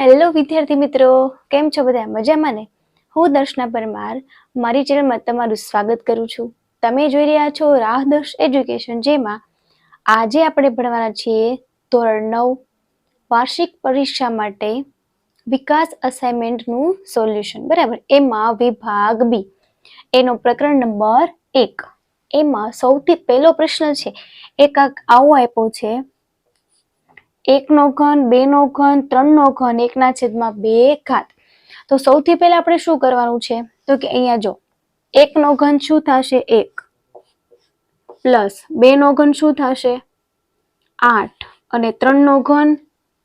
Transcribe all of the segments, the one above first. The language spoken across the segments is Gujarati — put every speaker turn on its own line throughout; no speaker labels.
હેલો વિદ્યાર્થી મિત્રો, કેમ છો બધા? મજામાં ને? હું દર્શના પરમાર, મારી ચેનલમાં તમારું સ્વાગત કરું છું. તમે જોઈ રહ્યા છો રાહદર્શ એજ્યુકેશન, જેમાં આજે આપણે ભણવાના છીએ ધોરણ નવ, વાર્ષિક પરીક્ષા માટે વિકાસ અસાઇનમેન્ટનું સોલ્યુશન, બરાબર? એમાં વિભાગ બી. એનો પ્રકરણ નંબર એક. એમાં સૌથી પહેલો પ્રશ્ન છે એ કાંક આવો આપ્યો છે એકનો ઘન, બેનો ઘન, ત્રણનો ઘન, એકના છેદમાં બે ઘાત. તો સૌથી પહેલા આપણે શું કરવાનું છે? તો કે અહીંયા જો, એકનો ઘન શું થશે? એક. પ્લસ બેનો ઘન શું થશે? આઠ. અને ત્રણનો ઘન,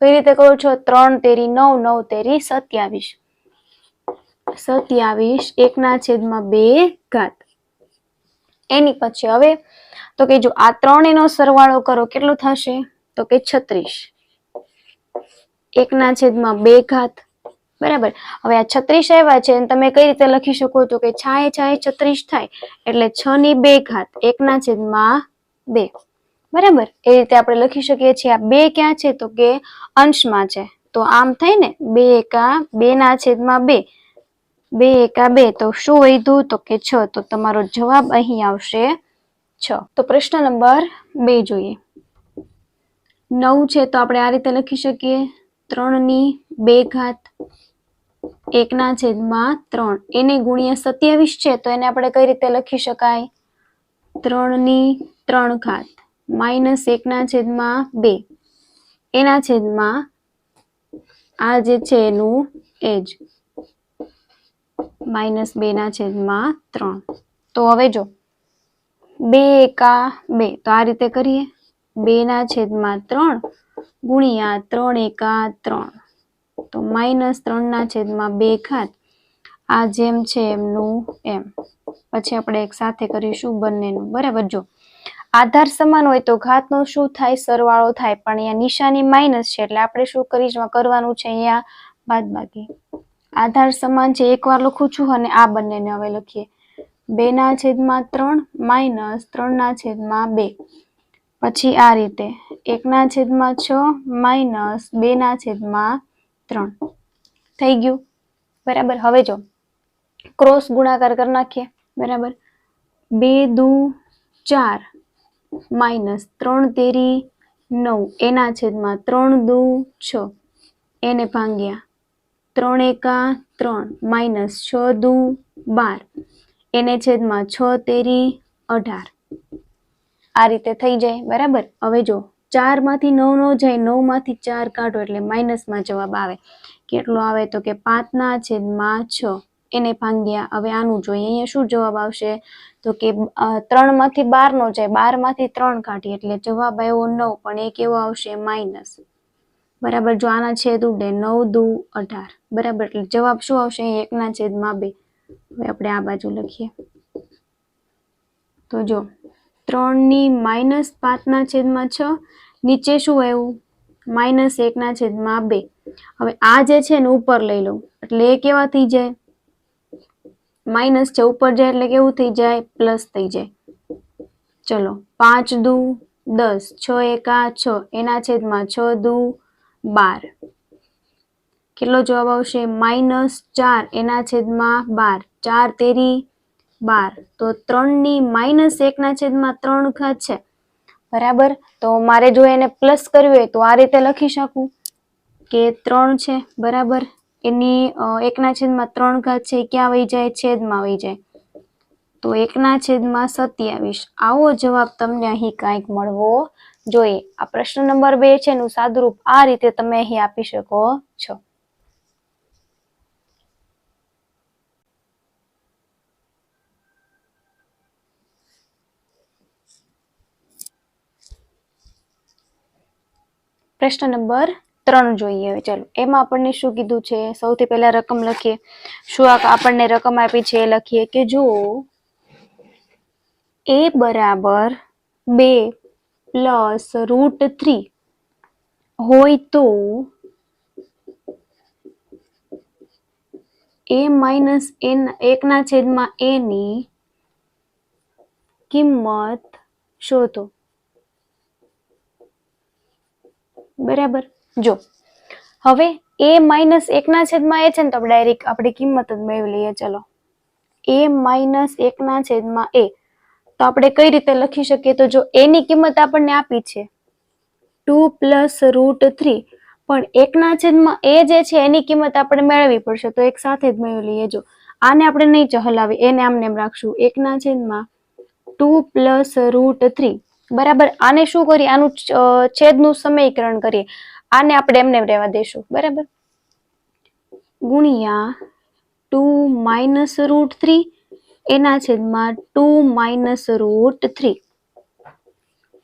કઈ રીતે કહો છો? ત્રણ તેરી નવ નવ તેરી સત્યાવીસ. સત્યાવીસ, એકના છેદમાં બે ઘાત. એની પછી હવે, તો કે જો આ ત્રણ એનો સરવાળો કરો, કેટલો થશે? તો કે છત્રીસ. એકના છેદમાં બે ઘાત. બરાબર? હવે આ છત્રીસ આવ્યા છે તમે કઈ રીતે લખી શકો તો કે છાએ છાએ છત્રીસ થાય એટલે છ ની બે ઘાત એકના છેદમાં બે. બરાબર? એ રીતે આપણે લખી શકીએ છીએ આ બે ક્યાં છે તો કે અંશમાં છે. તો આમ થાય ને, બે એકા બે ના છેદમાં બે. બે એકા બે. તો શું વધ્યું? તો કે છ. તો તમારો જવાબ અહીં આવશે છ. તો પ્રશ્ન નંબર બે જોઈએ. નવ છે તો આપણે આ રીતે લખી શકીએ. ત્રણની બે ઘાત એકના છેદમાં ત્રણ. એને ગુણ્યા સત્યાવીસ છે તો એને આપણે કઈ રીતે લખી શકાય? ત્રણની ત્રણ ઘાત માઇનસ એકના છેદમાં બે. એના છેદમાં આ જે છે એનું એજ. માઇનસ બે ના છેદમાં ત્રણ. તો હવે જો, બે એકા બે. તો આ રીતે કરીએ. બે ના છેદમાં ત્રણ ગુણ્યા ત્રણ એકા ત્રણ. તો માઇનસ ત્રણ ના છેદમાં બે ઘાત. આ જેમ છે એમનું એમ. પછી આપણે એક સાથે કરીશું બંનેનું. બરાબર જો. આધાર સમાન હોય તો ઘાતનો શું થાય? સરવાળો થાય. પણ અહીંયા નિશાની માઇનસ છે એટલે આપણે શું કરીશું કરવાનું છે અહીંયા? બાદબાકી. આધાર સમાન છે. એકવાર લખું છું અને આ બંનેને હવે લખીએ. બે ના છેદમાં ત્રણ માઇનસ ત્રણ ના છેદમાં બે. પછી આ રીતે એકના છેદમાં છ માઇનસ બેના છેદમાં ત્રણ. થઈ ગયું? બરાબર. હવે જો, ક્રોસ ગુણાકાર કરી નાખીએ. બરાબર. બે દુ ચાર માઇનસ ત્રણ તેરી નવ. એના છેદમાં ત્રણ દુ છ. એને ભાંગ્યા ત્રણ એકા ત્રણ માઇનસ છ દુ બાર. એને છેદમાં છ તેરી અઢાર. આ રીતે થઈ જાય, બરાબર? હવે જો, ચારમાંથી નવ નો જાય, નવમાંથી ચાર કાઢો એટલે માઇનસમાં જવાબ આવે. કેટલો આવે તો કે પાંચના છેદમાં છ. એને ભાંગ્યા, હવે આનું જોઈએ, અહીંયા શું જવાબ આવશે? તો કે ત્રણમાંથી બારનો જાય, બારમાંથી ત્રણ કાઢીએ એટલે જવાબ આવ્યો નવ, પણ એ કેવો આવશે? માઇનસ. બરાબર, જો આના છેદ ઉડે, નવ દુ અઢાર. બરાબર, એટલે જવાબ શું આવશે? એકના છેદમાં બે. હવે આપણે આ બાજુ લખીએ. તો જો ત્રણની માઇનસ પાંચના છેદમાં છ, નીચે શું આવ્યું? માઇનસ એકના છેદમાં બે. હવે આ જે છે ને ઉપર લઈ લઉં એટલે એ કેવા થઈ જાય? માઇનસ છે ઉપર જાય એટલે કેવું થઈ જાય? પ્લસ થઈ જાય. ચલો, પાંચ દુ દસ, છ એકા છ, એના છેદમાં છ દુ બાર. કેટલો જવાબ આવશે? માઇનસ ચાર, એના છેદમાં બાર. ચાર તેરી બાર. તો ત્રણની માઇનસ એકના છેદમાં ત્રણ ઘાત છે. બરાબર? તો મારે જો એને પ્લસ કરવી હોય તો આ રીતે લખી શકું? કે ત્રણ છે, બરાબર? એની એકના છેદમાં ત્રણ ઘાત છે ક્યાં વહી જાય? છેદમાં વહી જાય. તો એકના છેદમાં સત્યાવીસ. આવો જવાબ તમને અહીં કાંઈક મળવો જોઈએ. આ પ્રશ્ન નંબર બે છે એનું સાદુરૂપ આ રીતે તમે અહીં આપી શકો છો. પ્રશ્ન નંબર ત્રણ જોઈએ હવે, ચાલો. એમાં આપણને શું કીધું છે? સૌથી પહેલા રકમ લખીએ. શું આપણને રકમ આપી છે? એ લખીએ કે જો એ બરાબર બે પ્લસ રૂટ થ્રી હોય તો એ માઇનસ એન, એકના છેદમાં એની કિંમત શોધો. બરાબર. જો, હવે એ માઇનસ એકના છેદમાં એ છે ને, તો આપણે ડાયરેક્ટ આપણી કિંમત જ મેળવી લઈએ. ચલો. એ માઇનસ એકના છેદમાં એ. તો આપણે કઈ રીતે લખી શકીએ? તો જો એની કિંમત આપણને આપી છે ટુ પ્લસ રૂટ થ્રી. પણ એકના છેદમાં એ જે છે, એની કિંમત આપણે મેળવવી પડશે. તો એક સાથે જ મેળવી લઈએ. જો, આને આપણે નહીં ચહલાવી એને આમને એમ રાખશું. એકના છેદમાં ટુ પ્લસ રૂટ થ્રી. બરાબર? આને શું કરીએ? આનું છેદનું સમીકરણ કરીએ. આને આપણે એમને રહેવા દઈશું બરાબર? ગુણ્યા ટુ માઇનસ રૂટ થ્રી. એના છેદમાં two minus root three.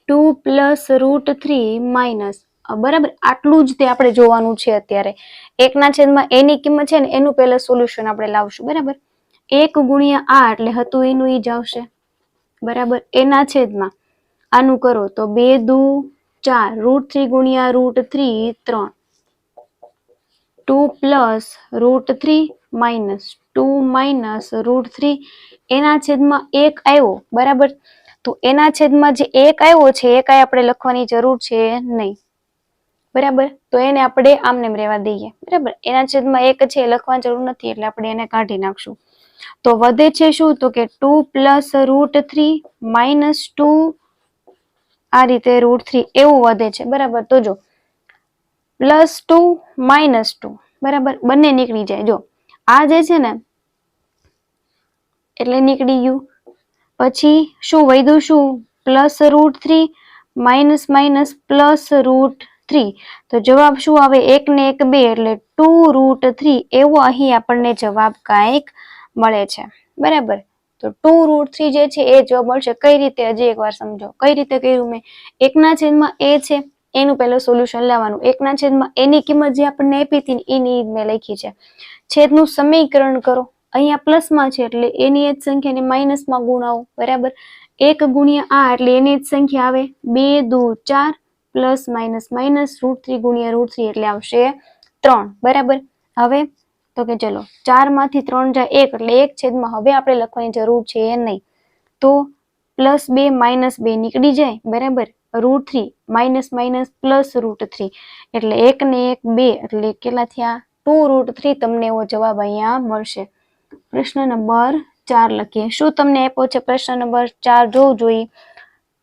Two plus root three minus. બરાબર? આટલું જ તે આપણે જોવાનું છે અત્યારે. એકના છેદમાં એની કિંમત છે ને, એનું પહેલા સોલ્યુશન આપણે લાવશું. બરાબર? એક ગુણ્યા આ એટલે હતું એનું ઈ જ આવશે. બરાબર? એના છેદમાં આનું કરો તો બે, દુ, ચાર રૂટ થ્રી ગુણ્યા રૂટ થ્રી ત્રણ. Two plus root three minus two minus root three એના છેદમાં એક આવ્યો, બરાબર? તો એના છેદમાં જે એક આવ્યો છે, એ કાંઈ આપણે લખવાની જરૂર છે નહીં. બરાબર? તો એને આપણે આમને રહેવા દઈએ. બરાબર? એના છેદમાં એક છે લખવાની જરૂર નથી, એટલે આપણે એને કાઢી નાખશું. તો વધે છે શું? તો કે two plus root three minus two આ રીતે રૂટ થ્રી એવું વધે છે. બરાબર? તો જો પ્લસ ટુ માઇનસ ટુ બરાબર? બંને નીકળી જાય. જો, આ જે છે ને, એટલે નીકળી ગયું. પછી શું વધ્યું? શું? Plus root three minus minus plus root three તો જવાબ શું આવે? એક ને એક બે, એટલે ટુ રૂટ થ્રી એવો અહીં આપણને જવાબ કાંઈક મળે છે. બરાબર? તો ટુ રૂટ થ્રી જે છે, એ જવાબ મળશે. કઈ રીતે, હજી એકવાર સમજો. કઈ રીતે કર્યું મેં? એકના છેદમાં એ છે, એનું પહેલું સોલ્યુશન લાવવાનું. એકના છેદમાં એની કિંમત જે આપણને આપી હતી એની મેં લખી છે. છેદનું સમીકરણ કરો. અહીંયા પ્લસમાં છે, એટલે એની જ સંખ્યાને માઇનસમાં ગુણાવો. બરાબર? એક ગુણ્યા આ, એટલે એની જ સંખ્યા આવે. બે, દુ, ચાર plus minus minus root three ગુણ્યા રૂટ થ્રી એટલે આવશે ત્રણ. બરાબર? હવે તો કે ચલો ચારમાંથી ત્રણ જાય એક, એટલે એક છેદમાં હવે આપણે લખવાની જરૂર છે નહીં. તો પ્લસ બે માઇનસ બે નીકળી જાય, બરાબર? Root three, minus minus plus root three. એટલે એક ને એક બે, એટલે કેટલા થયા? ટુ રૂટ થ્રી તમને એવો જવાબ અહીંયા મળશે. પ્રશ્ન નંબર ચાર લખીએ. શું તમને આપ્યો છે પ્રશ્ન નંબર ચાર? જોવું જોઈએ.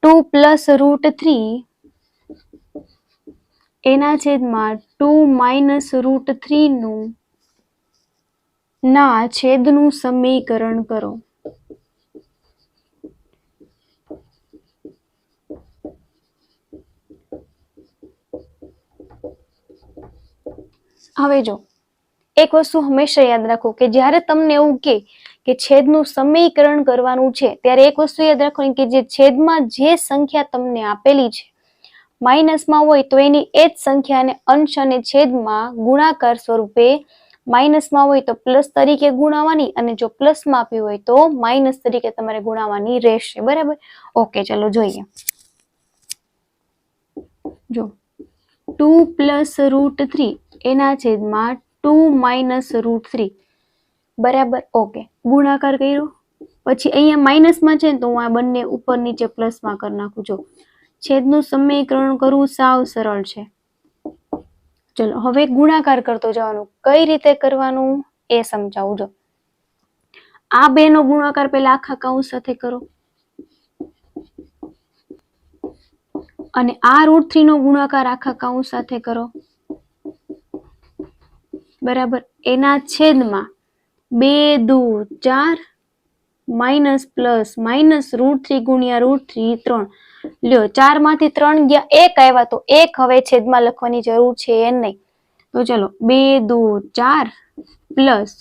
ટુ પ્લસ રૂટ થ્રી એના છેદમાં ટુ માઇનસ રૂટ થ્રી નું, છેદનું સમીકરણ કરો. હવે જો, એક વસ્તુ હંમેશા યાદ રાખો કે જ્યારે તમને એવું કે કે છેદનું સમીકરણ કરવાનું છે, ત્યારે એક વસ્તુ યાદ રાખવાની કે જે છેદમાં જે સંખ્યા તમને આપેલી છે, માઇનસમાં હોય તો એની એ જ સંખ્યાને અંશ અને છેદમાં ગુણાકાર સ્વરૂપે માઇનસમાં હોય તો પ્લસ તરીકે ગુણાવવાની અને જો પ્લસમાં આપ્યું હોય તો માઇનસ તરીકે તમારે ગુણાવવાની રહેશે. બરાબર? ઓકે, ચલો જોઈએ. જો, ટુ પ્લસ રૂટ થ્રી, એના છેદમાં ટુ માઇનસ રૂટ થ્રી. બરાબર? ઓકે, ગુણાકાર કર્યો. પછી અહીંયા માઇનસમાં છે તો હું આ બંને ઉપર નીચે પ્લસમાં કરી નાખું. છું છેદનું સમીકરણ કરવું સાવ સરળ છે. ચલો, હવે ગુણાકાર કરતો જવાનું. કઈ રીતે કરવાનું એ સમજાવું આ બે નો ગુણાકાર પેલા આખા કૌંસ સાથે કરો. અને આ રૂટ થ્રી નો ગુણાકાર આખા કૌંસ સાથે કરો. બરાબર? એના છેદમાં બે, દુ, ચાર minus plus minus root three ગુણ્યા રૂટ થ્રી ત્રણ. લ્યો ચારમાંથી ત્રણ ગયા, એક આવ્યા તો એક હવે છેદમાં લખવાની જરૂર છે નહીં. તો ચલો, બે, દુ, ચાર, plus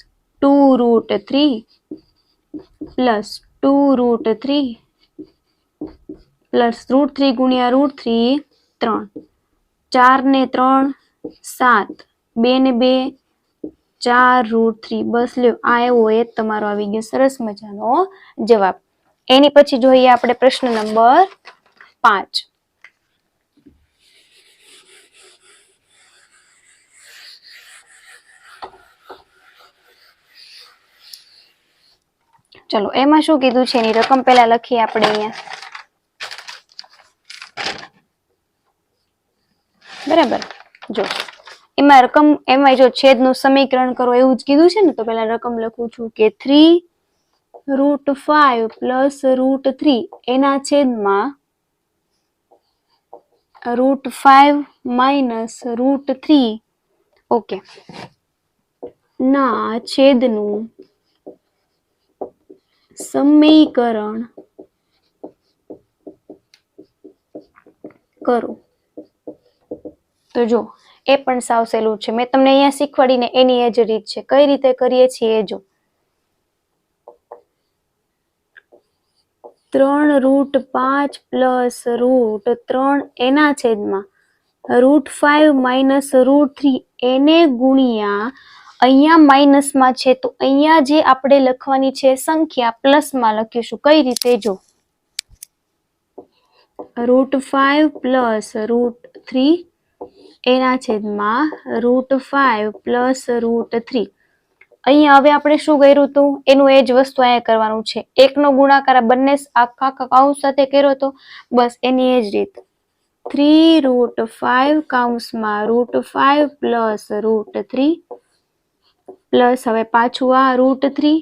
two root three, plus two root three, plus root three ગુણ્યા રૂટ થ્રી, ત્રણ. ચાર ને ત્રણ, સાત. બે ને બે, ચાર રૂટ થ્રી. બસ લ્યો, આ એવો એ તમારો આવી ગયો સરસ મજાનો જવાબ. એની પછી જોઈએ આપણે પ્રશ્ન નંબર પાંચ. ચલો, એમાં શું કીધું છે? એની રકમ પહેલા લખીએ આપણે અહીંયા. બરાબર? જો. એમાં રકમ, એમાં જો છેદનું સમીકરણ કરો, એવું જ કીધું છે ને, તો પેલા રકમ લખું છું કે three root five plus root three એના છેદમાં root five minus root three okay ના, છેદનું. સમીકરણ કરો. તો જો, એ પણ સાવ સહેલું છે. મેં તમને અહીંયા શીખવાડીને એની એ જ રીત છે. કઈ રીતે કરીએ છીએ એ જો. ત્રણ રૂટ પાંચ પ્લસ રૂટ ત્રણ એના છેદમાં root five minus root three એને ગુણ્યા અહીંયા માઇનસમાં છે. તો અહીંયા જે આપણે લખવાની છે સંખ્યા પ્લસમાં લખીશું. કઈ રીતે? જો root five plus root three એના છેદમાં root five plus root three અહીંયા હવે આપણે શું કર્યું હતું એનું એ જ વસ્તુ અહીંયા કરવાનું છે. એકનો ગુણાકાર બંને આખા કૌંસ સાથે કર્યો હતો બસ એની એ જ રીત. Three root five કાઉન્સમાં root five plus root three plus હવે પાછું આ root three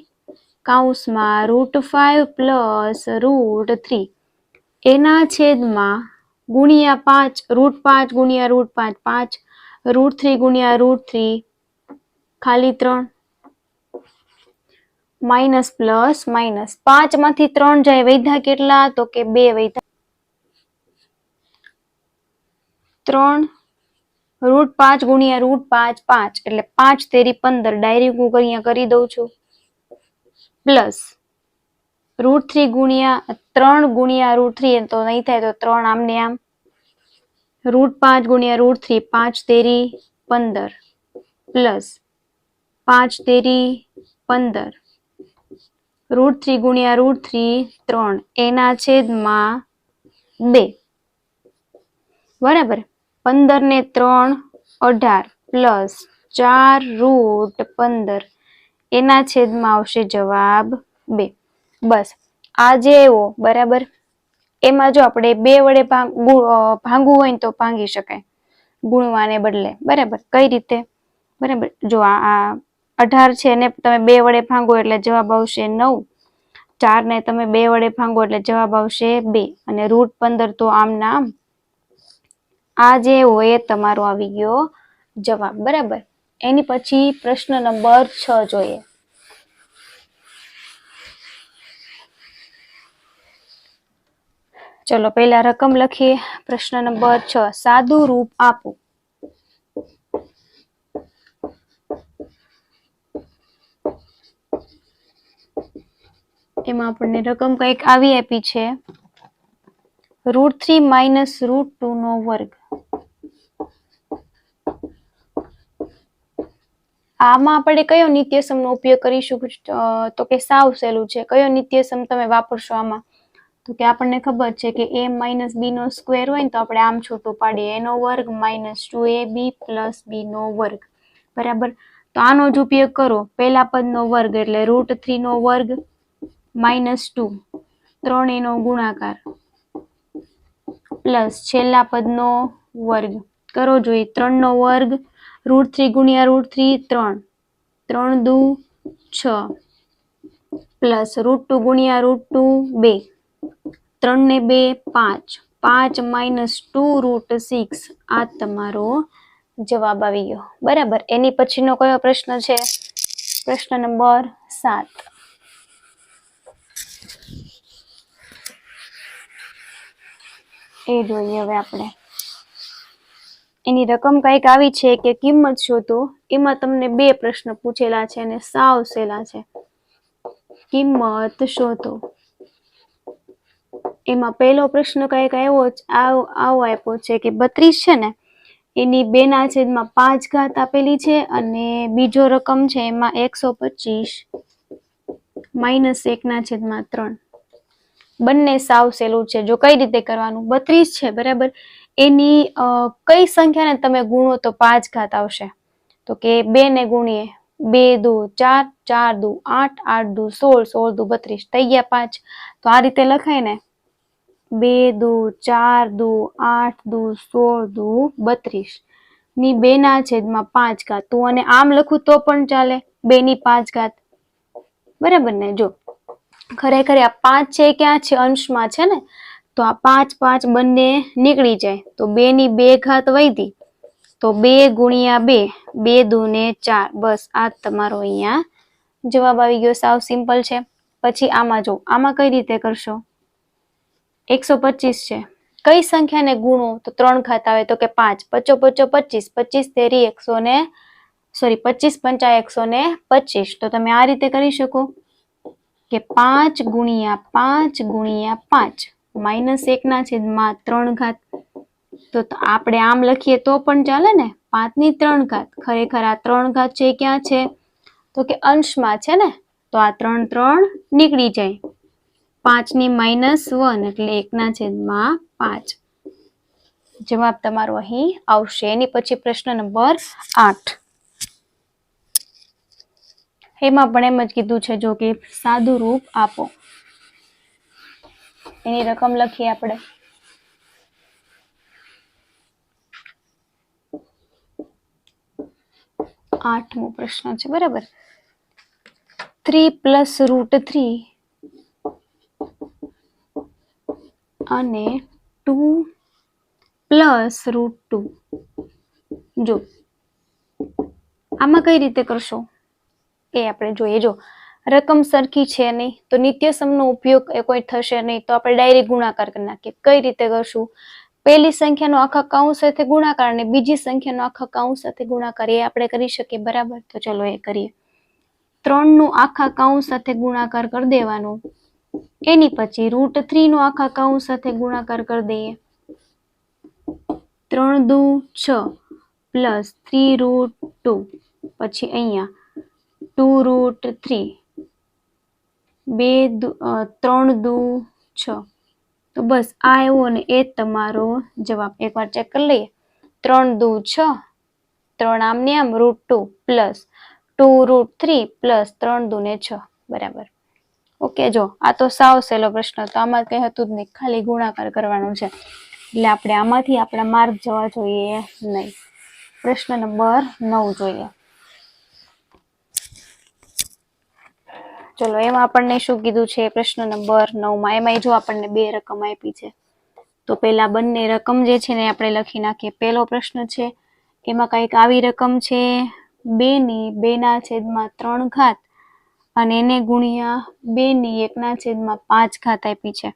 કાઉન્સમાં root five plus root three એના છેદમાં ગુણ્યા પાંચ રૂટ પાંચ ગુણ્યા રૂટ પાંચ પાંચ રૂટ થ્રી ગુણ્યા રૂટ થ્રી ખાલી ત્રણ. માઇનસ પ્લસ માઇનસ પાંચમાંથી ત્રણ જાય વૈધા કેટલા? તો કે બે વૈધા ત્રણ રૂટ પાંચ ગુણ્યા રૂટ પાંચ પાંચ. એટલે પાંચ તેરી પંદર. ડાયરી હું અહીંયા કરી દઉં છું. પ્લસ રૂટ થ્રી ગુણ્યા ત્રણ ગુણ્યા રૂટ થ્રી. તો નહીં થાય તો ત્રણ આમને આમ. રૂટ પાંચ ગુણ્યા રૂટ થ્રી. પાંચ તેરી પંદર. પ્લસ પાંચ તેરી પંદર. રૂટ થ્રી ગુણ્યા રૂટ થ્રી ત્રણ. એના છેદમાં બે. બરાબર? પંદર ને ત્રણ, અઢાર પ્લસ ચાર રૂટ પંદર. એના છેદમાં આવશે જવાબ બે. બસ. આ જે એવો, બરાબર? એમાં જો આપણે બે વડે ભાંગવું હોય ને તો ભાંગી શકાય. ગુણવાને બદલે. બરાબર? કઈ રીતે? બરાબર? જો આ અઢાર છે ને તમે બે વડે ભાંગો એટલે જવાબ આવશે નવ. ચાર ને તમે બે વડે ભાંગો એટલે જવાબ આવશે બે. અને રૂટ પંદર તો આમ ના આમ આ જે હોય તમારો આવી ગયો જવાબ, બરાબર? એની પછી પ્રશ્ન નંબર છ જોઈએ. ચલો, પહેલા રકમ લખીએ. પ્રશ્ન નંબર છ, સાદું રૂપ આપો. એમાં આપણને રકમ કંઈક આવી આપી છે. Root three minus root two નો વર્ગ. આમાં આપણે કયો નિત્યસમનો ઉપયોગ કરીશું? તો કે સાવ સહેલું છે. કયો નિત્યસમ તમે વાપરશો આમાં? તો કે આપણને ખબર છે કે એ માઇનસ બી નો સ્ક્વેર હોય ને તો આપણે આમ છૂટું પાડીએ. એનો વર્ગ minus two A B plus B નો વર્ગ. બરાબર? તો આનો જ ઉપયોગ કરો. પહેલા પદનો વર્ગ એટલે રૂટ થ્રી નો વર્ગ. Minus two. ત્રણ એનો ગુણાકાર પ્લસ છેલ્લા પદનો વર્ગ. કરો જોઈએ. ત્રણનો વર્ગ રૂટ થ્રી ગુણ્યા રૂટ થ્રી ત્રણ. ત્રણ દુ છ. પ્લસ રૂટ ટુ ગુણ્યા રૂટ ટુ બે. ત્રણ ને બે પાંચ. પાંચ માઇનસ ટુ રૂટ સિક્સ. આ તમારો જવાબ આવી ગયો. બરાબર. એની પછીનો કયો પ્રશ્ન છે? પ્રશ્ન નંબર સાત. એ જોઈએ હવે આપણે. એની રકમ કંઈક આવી છે કે કિંમત શોધો, એમાં તમને બે પ્રશ્ન પૂછેલા છે અને સાવ સેલા છે. કિંમત શોધો. એમાં પહેલો પ્રશ્ન કંઈક આવ્યો આવો આપ્યો છે કે બત્રીસ છે ને, એની બેના છેદમાં પાંચ ઘાત આપેલી છે અને બીજો રકમ છે એમાં એકસો પચીસ, માઇનસ એકના છેદમાં ત્રણ. બંને સાવ સહેલું છે. જો કઈ રીતે કરવાનું? બત્રીસ છે, બરાબર? એની કઈ સંખ્યાને તમે ગુણો તો પાંચ ઘાત આવશે? તો કે બે ને ગુણીએ, બે દુ, ચાર ચાર દુ, આઠ આઠ દુ, સોળ સોળ દુ, બત્રીસ. થઈ ગયા પાંચ. તો આ રીતે લખાય ને? બે દુ, ચાર દુ, આઠ દુ, સોળ દુ, બત્રીસ. ની બે ના છેદમાં પાંચ ઘાત. તું અને આમ લખું તો પણ ચાલે? બે ની પાંચ ઘાત. બરાબર ને? જો ખરેખર આ પાંચ છે ક્યાં છે? અંશમાં છે ને? તો આ પાંચ પાંચ બંને નીકળી જાય. તો બે ની બે ઘાત વૈધી. તો બે ગુણ્યા બે. બે દૂને ચાર. બસ, આ તમારો અહીંયા જવાબ આવી ગયો. સાવ સિમ્પલ છે. પછી આમાં જો, આમાં કઈ રીતે કરશો? એકસો પચીસ છે. કઈ સંખ્યાને ગુણો? તો ત્રણ ઘાત આવે તો કે પાંચ. પચો પચો પચીસ. પચીસ તેરી એકસો ને, સોરી, પચીસ પંચા એકસો ને પચીસ. તો તમે આ રીતે કરી શકો. કે પાંચ ગુણ્યા પાંચ ગુણ્યા પાંચ. માઇનસ એકના છેદમાં ત્રણ ઘાત. તો આપણે આમ લખીએ તો પણ ચાલે ને? પાંચની ત્રણ ઘાત. ખરેખર આ ત્રણ ઘાત છે ક્યાં છે? તો કે અંશમાં છે ને? તો આ ત્રણ ત્રણ નીકળી જાય. પાંચની માઇનસ વન એટલે એકના છેદમાં પાંચ. જવાબ તમારો અહીં આવશે. એની પછી પ્રશ્ન નંબર આઠ. એમાં પણ એમ જ કીધું છે, જો કે સાદું રૂપ આપો. એની રકમ લખીએ આપણે. આઠમો પ્રશ્ન છે, બરાબર? થ્રી પ્લસ રૂટ થ્રી અને ટુ પ્લસ રૂટ ટુ જો, આમાં કઈ રીતે કરશો? એ આપણે જોઈએ. જો, રકમ સરખી છે નહીં, તો નિત્યસમનો ઉપયોગ એ કોઈ થશે નહીં, તો આપણે ડાયરેક્ટ ગુણાકાર કરી નાખીએ. કઈ રીતે કરશું? પહેલી સંખ્યાનો આખા કૌંસ સાથે ગુણાકાર અને બીજી સંખ્યાનો આખા કૌંસ સાથે ગુણાકાર, એ આપણે કરી શકીએ, બરાબર? તો ચલો એ કરીએ. ત્રણનું આખા કૌંસ સાથે ગુણાકાર કરી દેવાનો. એની પછી રૂટ થ્રીનો આખા કૌંસ સાથે ગુણાકાર કરી દઈએ. ત્રણ દુ છ, પ્લસ થ્રી રૂટ ટુ, પછી અહીંયા. Two root three. બે ત્રણ દુ, છ. તો બસ આ આવ્યો ને એ તમારો જવાબ. એકવાર ચેક કરી લઈએ. ત્રણ દુ, છ. ત્રણ આમ ને આમ root two plus two root three plus ત્રણ દુ ને છ. બરાબર. ઓકે, જો, આ તો સાવ સહેલો પ્રશ્ન. તો આમાં કંઈ હતું જ નહીં. ખાલી ગુણાકાર કરવાનો છે. એટલે આપણે આમાંથી આપણા માર્ક જવા જોઈએ નહીં. પ્રશ્ન નંબર નવ જોઈએ. ચલો, એમાં આપણને શું કીધું છે? પ્રશ્ન નંબર નવમાં. એમાં જો આપણને બે રકમ આપી છે, તો પહેલા બંને રકમ જે છે ને આપણે લખી નાખીએ. પહેલો પ્રશ્ન છે, એમાં કંઈક આવી રકમ છે? બેની ની બે ના છેદમાં ત્રણ ઘાત અને એને ગુણ્યા બેની એકના છેદમાં પાંચ ઘાત આપી છે.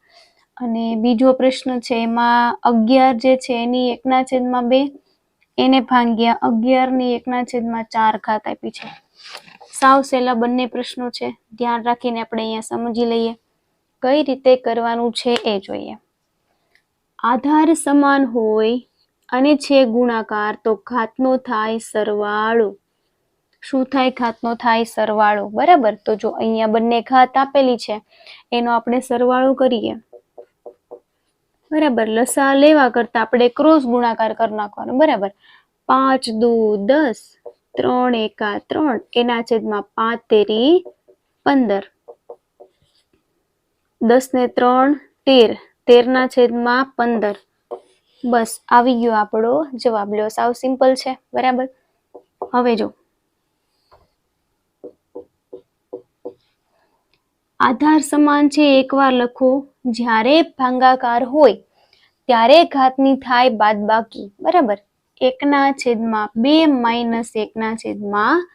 અને બીજો પ્રશ્ન છે, એમાં અગિયાર જે છે, એની એકના છેદમાં બે, એને ભાંગ્યા અગિયારની એકના છેદમાં ચાર ઘાત આપી છે. સાવ સહેલા બંને પ્રશ્નો છે. ધ્યાન રાખીને આપણે અહીંયા સમજી લઈએ. કઈ રીતે કરવાનું છે એ જોઈએ. આધાર સમાન હોય અને છે ગુણાકાર તો ઘાતનો થાય સરવાળો. શું થાય? ઘાતનો થાય સરવાળો. બરાબર? તો જો અહીંયા બંને ઘાત આપેલી છે, એનો આપણે સરવાળો કરીએ. બરાબર? લસા લેવા કરતા આપણે ક્રોસ ગુણાકાર કરી નાખવાનો. બરાબર? પાંચ દુ દસ ત્રણ એકા ત્રણ, એના છેદમાં પાંચ તેરી પંદર. દસ ને ત્રણ, તેર. તેર ના છેદમાં પંદર. બસ, આવી ગયો આપણો જવાબ. લો સાવ સિમ્પલ છે. બરાબર? હવે જો. આધાર સમાન છે, એકવાર લખો. જ્યારે ભાંગાકાર હોય, ત્યારે ઘાતની થાય બાદબાકી. બરાબર? એકના છેદમાં બે માઇનસ એકના છેદમાં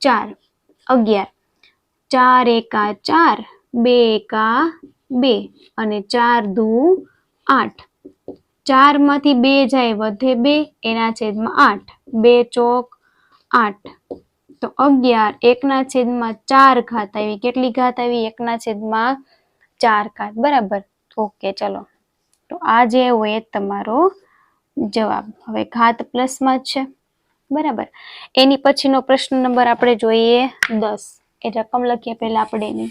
ચાર. અગિયાર. ચાર એકા ચાર, બે એકા બે અને ચાર દૂ આઠ. ચારમાંથી બે જાય વધે બે, એના છેદમાં આઠ. બે ચોક આઠ. તો અગિયાર એકના છેદમાં ચાર ઘાત આવી. કેટલી ઘાત આવી? એકના છેદમાં ચાર ઘાત. બરાબર? ઓકે, ચલો. તો આ જે હોય તમારો જવાબ. હવે ઘાત પ્લસમાં જ છે. બરાબર. એની પછીનો પ્રશ્ન નંબર આપણે જોઈએ દસ. એ રકમ લખીએ પહેલા આપણે એની.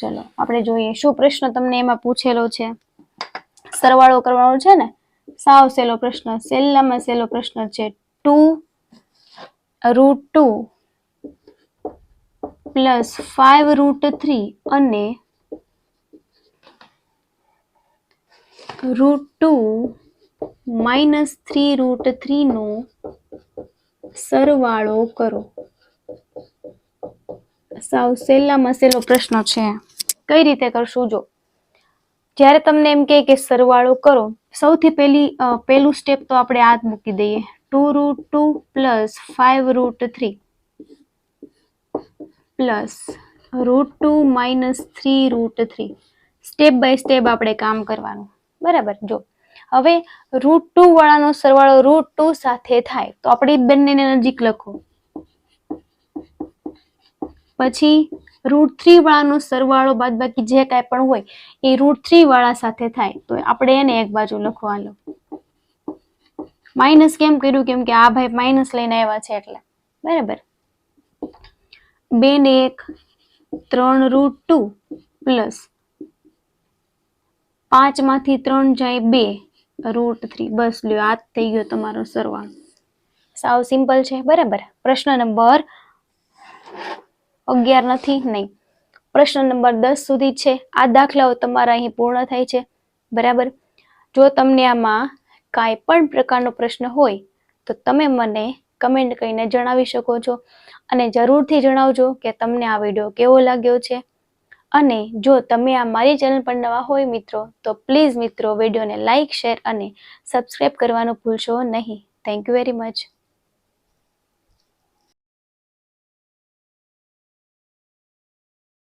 ચલો, આપણે જોઈએ શું પ્રશ્ન તમને એમાં પૂછેલો છે. સરવાળો કરવાનો છે ને? સાવ સહેલો પ્રશ્ન. સહેલામાં સહેલો પ્રશ્ન છે two root two plus five root three અને root two minus three root થ્રીનો સરવાળો કરો. સાવ સહેલામાં સહેલો પ્રશ્ન છે. કઈ રીતે કરશું? જો, જ્યારે તમને એમ કહે કે સરવાળો કરો, સૌથી પહેલી પહેલું સ્ટેપ તો આપણે આ મૂકી દઈએ. Two root two plus five root three plus root two minus three root three. Step by step આપણે કામ કરવાનું. બરાબર? જો, હવે રૂટ ટુ વાળાનો સરવાળો રૂટ ટુ સાથે થાય, તો આપણે બંને નજીક લખો. પછી રૂટ થ્રી વાળાનો સરવાળો બાદ બાકી જે કાંઈ પણ હોય, એ રૂટ થ્રી વાળા સાથે થાય, તો આપણે એને એક બાજુ લખવા લો માઇનસ કેમ કર્યું? કેમ કે આ ભાઈ માઇનસ લઈને આવ્યા છે એટલે. બરાબર? બે ને એક, ત્રણ રૂટ ટુ પ્લસ પાંચમાંથી ત્રણ જાય બે. Route three. બસ, લ્યો, આ થઈ ગયો તમારો સરવાળો. સાવ સિમ્પલ છે, બરાબર? પ્રશ્ન નંબર અગિયાર નથી? નહીં. પ્રશ્ન નંબર દસ સુધી છે. આ દાખલાઓ તમારા અહીં પૂર્ણ થાય છે. બરાબર? જો તમને આમાં કાંઈ પણ પ્રકારનો પ્રશ્ન હોય, તો તમે મને કમેન્ટ કરીને જણાવી શકો છો. અને જરૂરથી જણાવજો કે તમને આ વીડિયો કેવો લાગ્યો છે. અને જો તમે આ મારી ચેનલ પર નવા હોય મિત્રો, તો પ્લીઝ મિત્રો વિડીયોને લાઇક શેર અને સબસ્ક્રાઈબ કરવાનું ભૂલશો નહીં. Thank you very much